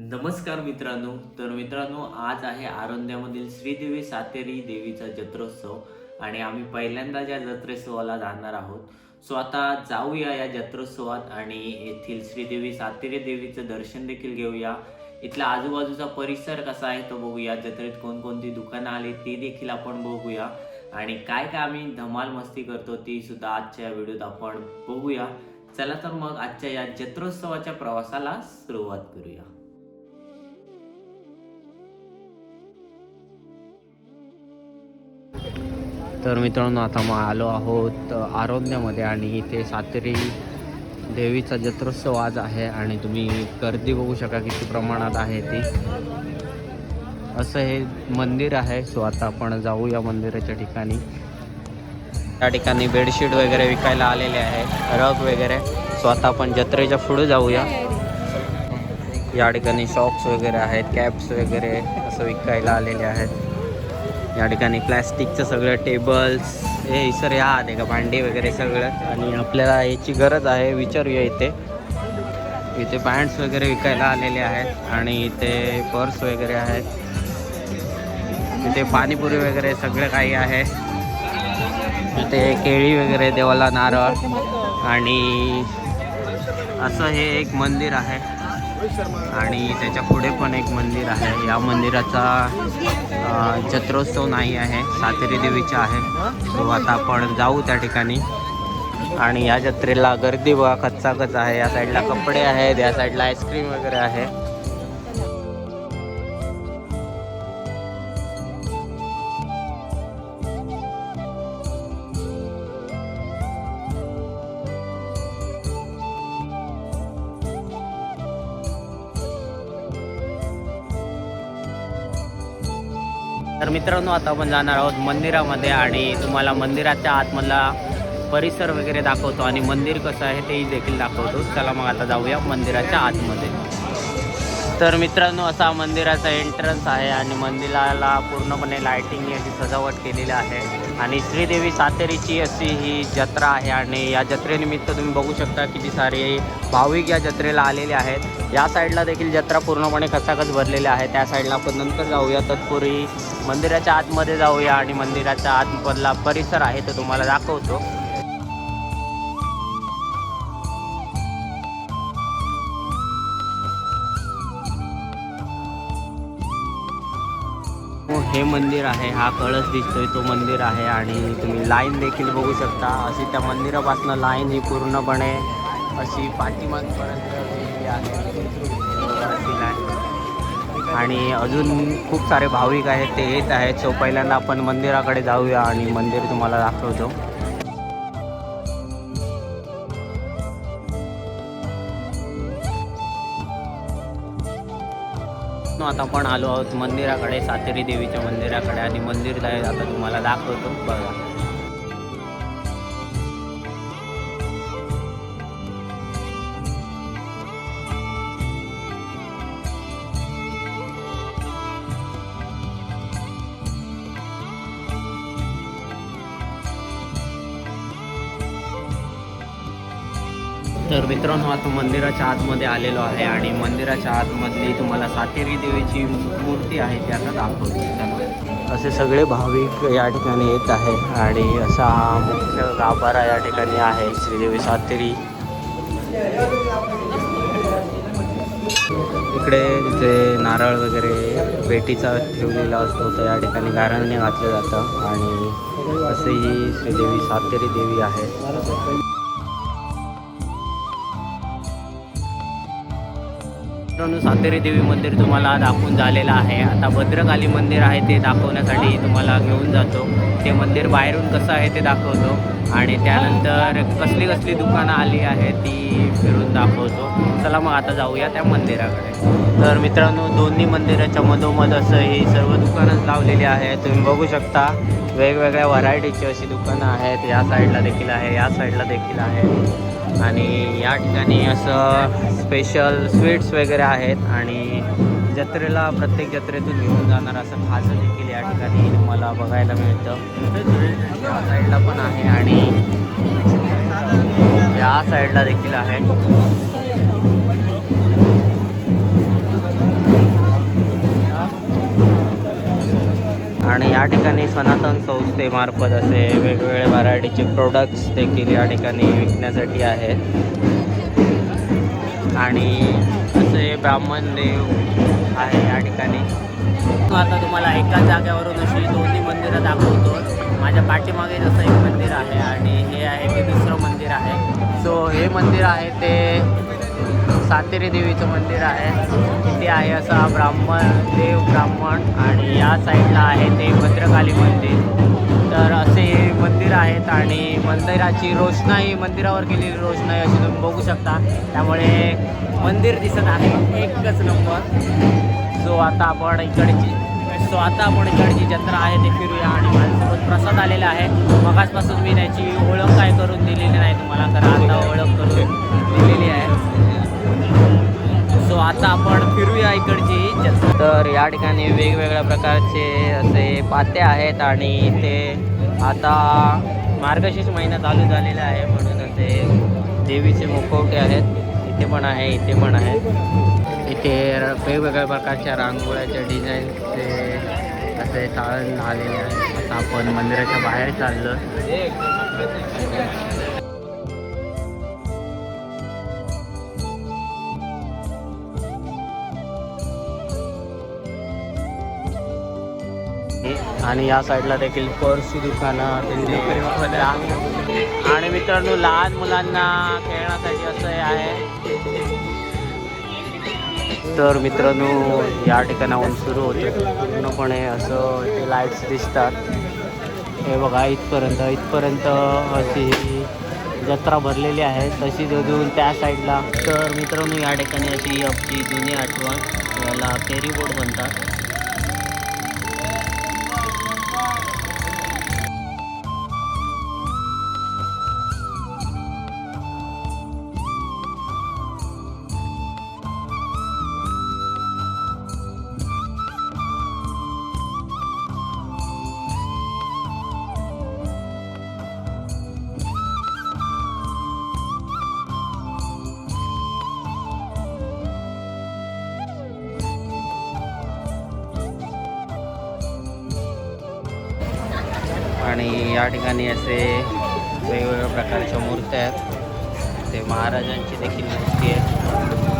नमस्कार मित्रांनो. तर मित्रांनो आज आहे आरोंद्यामधील श्रीदेवी सातेरी देवीचा जत्रोत्सव आणि आम्ही पहिल्यांदा या जत्रोत्सवाला जाणार आहोत सो आता जाऊया या जत्रोत्सवात आणि येथील श्रीदेवी सातेरी देवीचं दर्शन देखील घेऊया. इथला आजूबाजूचा परिसर कसा आहे तो बघूया. जत्रेत कोणकोणती दुकानं आली ती देखील आपण बघूया. आणि काय काय आम्ही धमाल मस्ती करतो ती सुद्धा आजच्या व्हिडिओत आपण बघूया. चला तर मग आजच्या या जत्रोत्सवाच्या प्रवासाला सुरुवात करूया. तर मित्रांनो आता मग आलो आहोत आरोग्यामध्ये आणि इथे सातेरी देवीचा जत्रोत्सव आज आहे आणि तुम्ही गर्दी बघू शका किती प्रमाणात आहे ती. असं हे मंदिर आहे सो आता आपण जाऊ या मंदिराच्या ठिकाणी. त्या ठिकाणी बेडशीट वगैरे विकायला आलेले आहे रग वगैरे. सो आता आपण जत्रेच्या पुढे जाऊया. या ठिकाणी शॉक्स वगैरे आहेत कॅप्स वगैरे असं विकायला आलेले आहेत. या ठिकाणी प्लॅस्टिकचं सगळं टेबल्स हे सर या आहे का भांडी वगैरे सगळं. आणि आपल्याला याची गरज आहे विचारूया इथे. इथे पॅन्ट्स वगैरे विकायला आलेले आहेत आणि इथे पर्स वगैरे आहेत. इथे पाणीपुरी वगैरे सगळं काही आहे. इथे केळी वगैरे देवाला नारळ. आणि असं हे एक मंदिर आहे. आणि त्याच्या पुढे पण एक मंदिर आहे. या मंदिराचा जत्रोत्सव नाही आहे सातेरी देवीचा आहे. सो आता आपण जाऊ त्या ठिकाणी. आणि या जत्रेला गर्दी बघा कच्चाकच आहे. या साईडला कपडे आहेत या साईडला आईस्क्रीम वगैरे आहे. तर मित्रांनो आता आपण जाणार आहोत मंदिरामध्ये आणि तुम्हाला मंदिराच्या आतमधला परिसर वगैरे दाखवतो आणि मंदिर कसं आहे तेही देखील दाखवतो. चला मग आता जाऊया मंदिराच्या आतमध्ये. तर मित्रांनो असा मंदिराचा एंट्रन्स आहे आणि मंदिराला पूर्णपणे लायटिंग याची सजावट केलेली आहे. आणि श्रीदेवी सातेरीची अशी ही जत्रा आहे आणि या जत्रेनिमित्त तुम्ही बघू शकता किती सारे भाविक या जत्रेला आलेले आहेत. या साईडला देखील जत्रा पूर्णपणे खचाखच भरलेली आहे. त्या साईडला आपण नंतर जाऊया. तत्पूर्वी मंदिराच्या आतमध्ये जाऊया आणि मंदिराच्या आतमधला परिसर आहे तो तुम्हाला दाखवतो. हे मंदिर आहे हा कळस दिसतोय तो मंदिर आहे आणि तुम्ही लाईन देखील बघू शकता. अशी त्या मंदिरापासून लाईन ही पूर्णपणे अशी पाठीमागपर्यंत आहे. आणि अजून खूप सारे भाविक आहेत ते येत आहेत. सो पहिल्यांदा आपण मंदिराकडे जाऊया आणि मंदिर तुम्हाला दाखवतो. आता आपण आलो आहोत मंदिराकडे सातेरी देवीच्या मंदिराकडे. आणि मंदिर आहे आता तुम्हाला दाखवतो बघा. तर मित्रांनो आता मंदिराच्या आतमध्ये आलेलो आहे आणि मंदिराच्या आतमधली तुम्हाला सातेरी देवीची मूर्ती आहे ती आता दाखवतो. असे सगळे भाविक या ठिकाणी येत आहे आणि असा हा मुख्य गाभारा या ठिकाणी आहे श्रीदेवी सातेरी. इकडे जे नारळ वगैरे भेटीचा ठेवलेला असतो तर या ठिकाणी गारांनी घातलं जातं आणि असे ही श्रीदेवी सातेरी देवी आहे. मित्रांनो सातेरी देवी मंदिर तुम्हाला दाखवून झालेलं आहे. आता भद्रकाली मंदिर आहे ते दाखवण्यासाठी तुम्हाला घेऊन जातो. ते मंदिर बाहेरून कसं आहे ते दाखवतो. आणि त्यानंतर कसली कसली दुकानं आली आहे ती फिरून दाखवतो. चला मग आता जाऊया त्या मंदिराकडे. तर मित्रांनो दोन्ही मंदिराच्या मधोमध असं ही सर्व दुकानं लावलेली आहे तुम्ही बघू शकता वेगवेगळ्या व्हरायटीची अशी दुकानं आहेत. या साईडला देखील आहे या साईडला देखील आहे. आणि या ठिकाणी असं स्पेशल स्वीट्स वगैरे आहेत आणि जत्रेला प्रत्येक जत्रेतून घेऊन जाणार असं खाजं देखील या ठिकाणी मला बघायला मिळतं. या साईडला पण आहे आणि या साईडला देखील आहे. या ठिकाणी सनातन संस्थेमार्फत असे वेगवेगळे व्हरायटीचे प्रोडक्ट्स देखील या ठिकाणी विकण्यासाठी आहेत. आणि असे ब्राह्मण देव आहे या ठिकाणी. आता तुम्हाला एका जागेवरून अशी दोन्ही मंदिरं दाखवतो. माझ्या पाठीमागे जसं एक मंदिर आहे आणि हे आहे ते दुसरं मंदिर आहे. सो हे मंदिर आहे ते सातेरी देवीचं मंदिर आहे. इथे आहे असा ब्राह्मण देव ब्राह्मण आणि या साईडला आहे ते भद्रकाली मंदिर. तर असे मंदिर आहेत आणि मंदिराची रोषणाई मंदिरावर केलेली रोषणाई अशी तुम्ही बघू शकता. त्यामुळे मंदिर दिसत आहे एकच नंबर. सो आता आपण इकडची सो आता आपण इकडची जत्रा आहे ते फिरूया आणि माझ्यासोबत प्रसाद आलेला आहे. मगाचपासून मी त्याची ओळख काय करून दिलेली नाही तुम्हाला कारण आता ओळख करून दिलेली आहे. आता आपण फिरूया इकडची. जत्रा तर या ठिकाणी वेगवेगळ्या प्रकारचे असे पाते आहेत आणि इथे आता मार्गशीर्ष महिना चालू झालेला आहे म्हणून असे देवीचे मुखवटे आहेत. इथे पण आहे इथे पण आहे. इथे वेगवेगळ्या प्रकारच्या रांगोळ्याच्या डिझाईनचे असे चाळण आलेले आहे. आता आपण मंदिराच्या बाहेर चाललो आणि या साईडला देखील पर्सची दुकानं आणि मित्रांनो लहान मुलांना खेळण्यासाठी असं हे आहे. तर मित्रांनो या ठिकाणाहून सुरू होते. पूर्णपणे असं ते लाईट्स दिसतात. हे बघा इथपर्यंत इथपर्यंत अशी जत्रा भरलेली आहे. तशीच अजून त्या साईडला तर मित्रांनो या ठिकाणी अशी आपली जुनी आठवण याला फेरी बोर्ड म्हणतात. आणि या ठिकाणी असे वेगवेगळ्या प्रकारच्या मूर्त्या आहेत. ते महाराजांची देखील मूर्ती आहे